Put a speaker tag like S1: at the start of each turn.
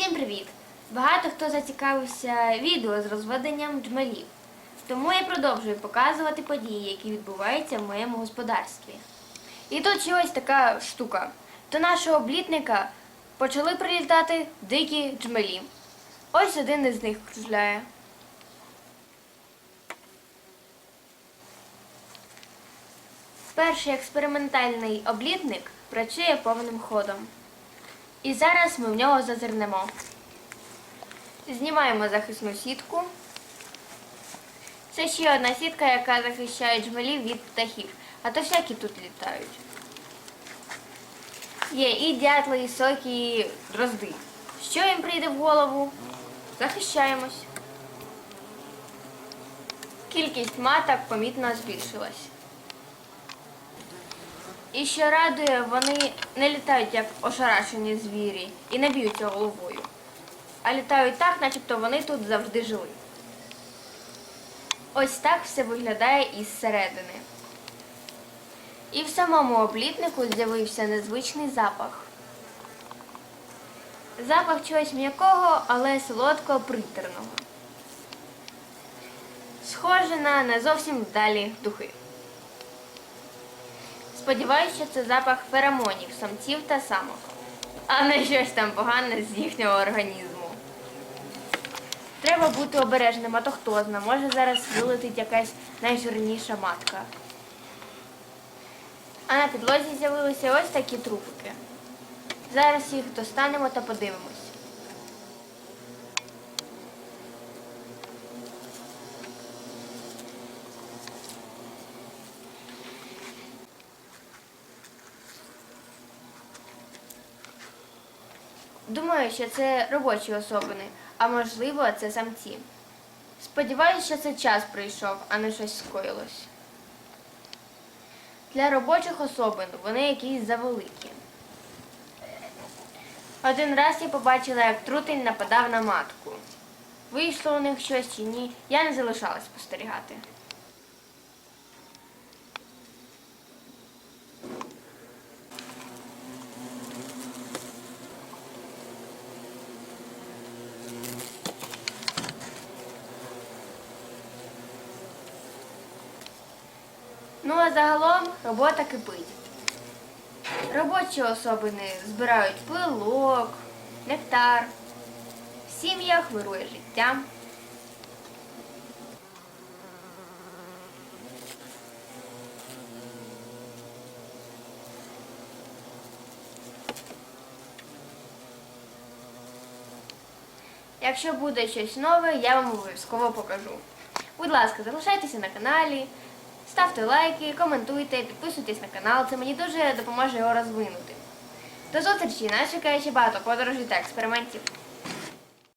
S1: Всім привіт! Багато хто зацікавився відео з розведенням джмелів. Тому я продовжую показувати події, які відбуваються в моєму господарстві. І тут ще ось така штука. До нашого облітника почали прилітати дикі джмелі. Ось один із них кружляє. Перший експериментальний облітник працює повним ходом. І зараз ми в нього зазирнемо. Знімаємо захисну сітку. Це ще одна сітка, яка захищає джмелів від птахів, а то всякі тут літають. Є і дятли, і соки, і дрозди. Що їм прийде в голову? Захищаємось. Кількість маток помітно збільшилась. І що радує, вони не літають як ошарашені звірі і не б'ються головою, а літають так, начебто вони тут завжди жили. Ось так все виглядає із середини. І в самому облітнику з'явився незвичний запах. Запах чогось м'якого, але солодкого притерного. Схоже на не зовсім вдалі духи. Сподіваюся, що це запах феромонів, самців та самок, а не щось там погане з їхнього організму. Треба бути обережним, а то хто зна, може зараз вилетить якась найжирніша матка. А на підлозі з'явилися ось такі трупики. Зараз їх достанемо та подивимось. Думаю, що це робочі особини, а можливо, це самці. Сподіваюся, що це час прийшов, а не щось скоїлось. Для робочих особин вони якісь завеликі. Один раз я побачила, як трутень нападав на матку. Вийшло у них щось чи ні, я не залишалась спостерігати. Ну а загалом робота кипить. Робочі особини збирають пилок, нектар. В сім'ях вирує життя. Якщо буде щось нове, я вам обов'язково покажу. Будь ласка, залишайтеся на каналі, ставте лайки, коментуйте, підписуйтесь на канал, це мені дуже допоможе його розвинути. До зустрічі! Нас чекає ще багато подорожей та експериментів.